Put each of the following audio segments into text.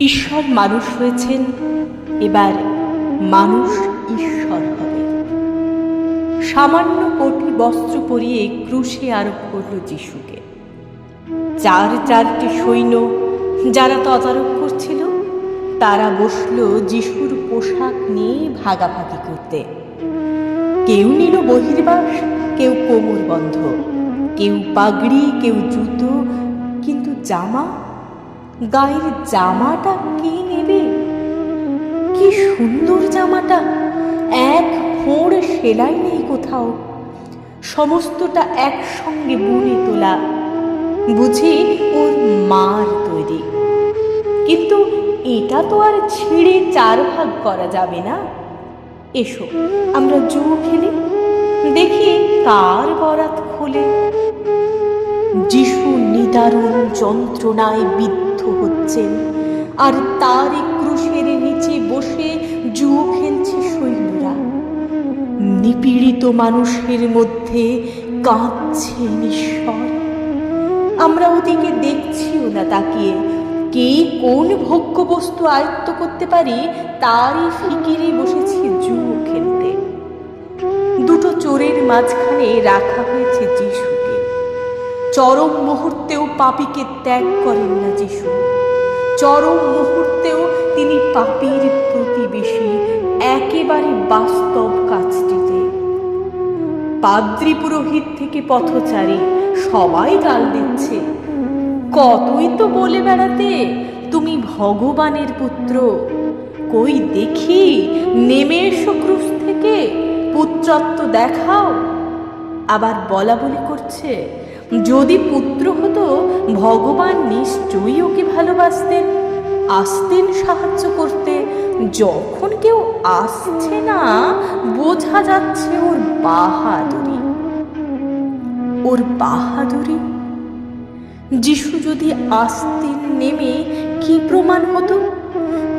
ঈশ্বর মানুষ হয়েছেন, এবার মানুষ ঈশ্বর হবে। সামান্য কোটি বস্ত্র পরিয়ে ক্রুশে আরোপ করল যিশুকে। চার চারটি সৈন্য যারা তদারক করছিল, তারা বসল যিশুর পোশাক নিয়ে ভাগাভাগি করতে। কেউ নিল বহির্বাস, কেউ কোমর বন্ধ কেউ পাগড়ি, কেউ জুতো, কিন্তু জামা গায়ের জামাটা কে নেবে? কি সুন্দর জামাটা। এক ফোঁড় সেলাই নেই কোথাও। সমস্তটা একসঙ্গে বুনে তোলা। বুঝি ওর মার তৈরি। কিন্তু এটা তো আর ছিঁড়ে চার ভাগ করা যাবে না। এসো, আমরা জুয়ো খেলি। দেখি কার বরাত খোলে। যিশু নিদারুণ যন্ত্রণায় বিদ্ধ হচ্ছেন। আর তারই ক্রুশের নিচে বসে জুয়ো খেলছে সৈন্যরা। নিপীড়িত মানুষের মধ্যে কাঁদছে ঈশ্বর আমরা ওদিকে দেখছিও না তাকিয়ে কে কোন ভোগ্য বস্তু আয়ত্ত করতে পারি, তারই ফিকিরে বসেছি জুয়ো খেলতে। দুটো চোরের মাঝখানে রাখা হয়েছে যিশুকে। চরম মুহূর্তেও পাপীকে ত্যাগ করেন না যিশু। চরম মুহূর্তেও তিনি পাপীর প্রতিবেশী, একেবারে বাস্তব কাজটিতে। পাদ্রী পুরোহিত থেকে পথচারী, সবাই গাল দিচ্ছে। কতই তো বলে বেড়াতে, তুমি ভগবানের পুত্র। কই দেখি, নেমে এসো ক্রুশ থেকে, পুত্রত্ব দেখাও। আবার বলা বলি করছে যদি পুত্র হতো, ভগবান নিশ্চয়ই ওকে ভালোবাসতেন। আসতেন সাহায্য করতে। যখন কেউ আসছে না, বোঝা যাচ্ছে ওর বাহাদুরি। ওর বাহাদুরি? যিশু যদি আসতেন নেমে কি প্রমাণ হতো?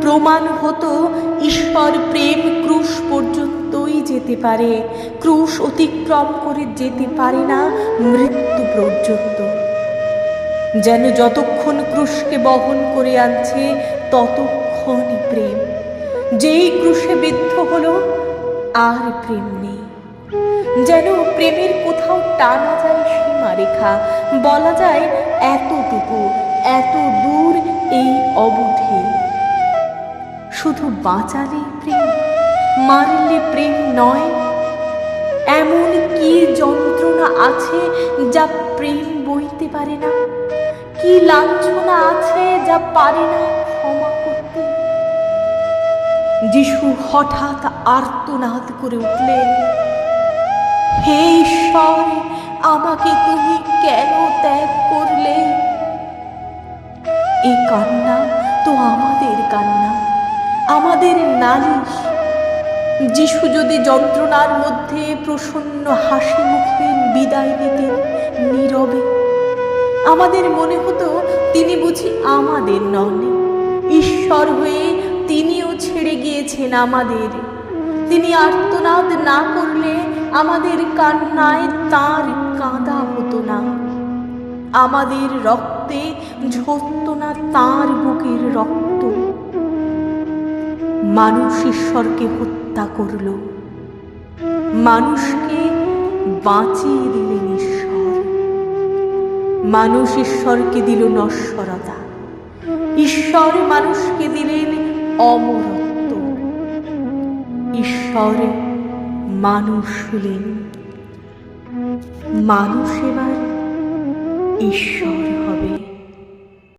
প্রমাণ হতো, ঈশ্বর প্রেম ক্রুশ পর্যন্তই যেতে পারে, ক্রুশ অতিক্রম করে যেতে পারে না মৃত্যু পর্যন্ত। যেন যতক্ষণ ক্রুশকে বহন করে আনছে, ততক্ষণই প্রেম। যেই ক্রুশে বিদ্ধ হলো, আর প্রেম নেই। যেন প্রেমের কোথাও টানা যায় সীমারেখা বলা যায় এতটুকু, এত দূর এই অবধি। শুধু বাঁচালে প্রেম, মারলে প্রেম নয়। এমন কি যন্ত্রণা আছে যা প্রেম বইতে পারে না? কি লাঞ্ছনা আছে যা পারে না ক্ষমা করতে? যিশু হঠাৎ আর্তনাদ করে উঠলেন, হে ঈশ্বর, আমাকে তুমি কেন ত্যাগ করলে? এই কান্না তো আমাদের কান্না। আমাদের নালিশ। যিশু যদি যন্ত্রণার মধ্যে প্রসন্ন হাসি মুখে বিদায় নিতেন নীরবে, আমাদের মনে হতো তিনি বুঝি আমাদের নন। ঈশ্বর হয়ে তিনিও ছেড়ে গিয়েছেন আমাদের। তিনি আর্তনাদ না করলে আমাদের কান্নায় তার কাঁদা হতো না। আমাদের রক্তে ঝরত না তার বুকের রক্ত। মানুষ ঈশ্বরকে হত্যা করল। মানুষকে বাঁচিয়ে দিলেন ঈশ্বর। মানুষ ঈশ্বরকে দিল নশ্বরতা। ঈশ্বর মানুষকে দিলেন অমরত্ব। ঈশ্বর মানুষ হলেন। মানুষ এবার ঈশ্বর হবে।